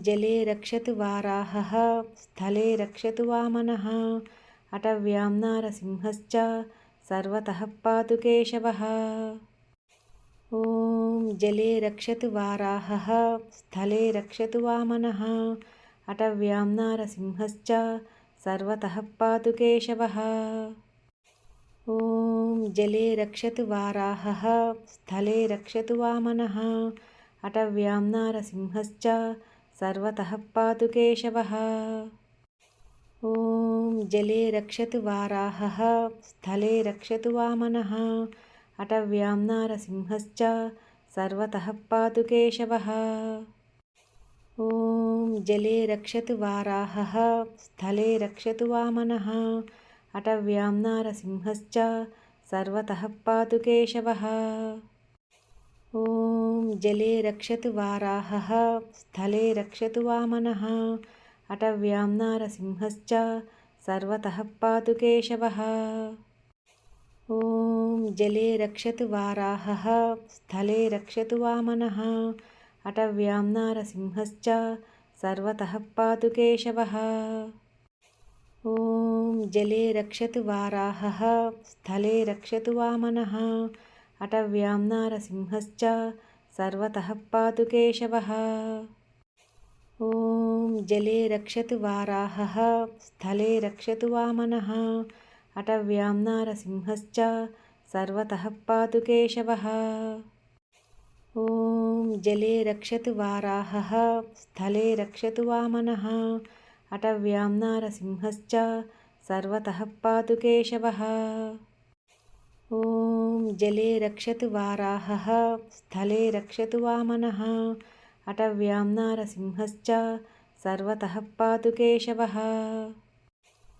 జలే రక్షతు వారాహ స్థలే రక్షతు వామన అటవ్యాం నారసింహశ్చ సర్వత పాతు కేశవ ఓం జలే రక్షతు వారాహ స్థలే రక్షతు వామన అటవ్యాం నారసింహశ్చ సర్వత పాతు కేశవ ఓం జలే రక్షతు వారాహ స్థలే రక్షతు వామన అటవ్యాం నారసింహశ్చ సర్వతః పాతు కేశవ. ఓం జలే రక్షతు వారాహ స్థలే రక్షతు వామన. అటవ్యాం నారసింహశ్చ సర్వతః పాతు కేశవ. ఓం జలే రక్షతు వారాహ స్థలే రక్షతు వామన. అటవ్యాం నారసింహశ్చ సర్వతః పాతు కేశవ. ఓం జలే రక్షతు వారాహ స్థలే రక్షతు వామన అటవ్యాం నారసింహశ్చ సర్వతః పాతు కేశవ. ఓం జలే రక్షతు వారాహ స్థలే రక్షతు వామన అటవ్యాం నారసింహశ్చ సర్వతః పాతు కేశవ. ఓం జలే రక్షతు వారాహ స్థలే రక్షతు వామన अटव्यां नारसिंहश्च सर्वतः पातु केशवः। ॐ जले रक्षतु वाराहः, स्थले रक्षतु वामनः। अटव्यां नारसिंहश्च सर्वतः पातु केशवः। ॐ जले रक्षतु वाराहः, स्थले रक्षतु वामनः। अटव्यां नारसिंहश्च सर्वतः पातु केशवः। ॐ ఓం జలే రక్షతు వారాహ స్థలే రక్షతు వామన అటవ్యాం నారసింహశ్చ సర్వత పాతు కేశవ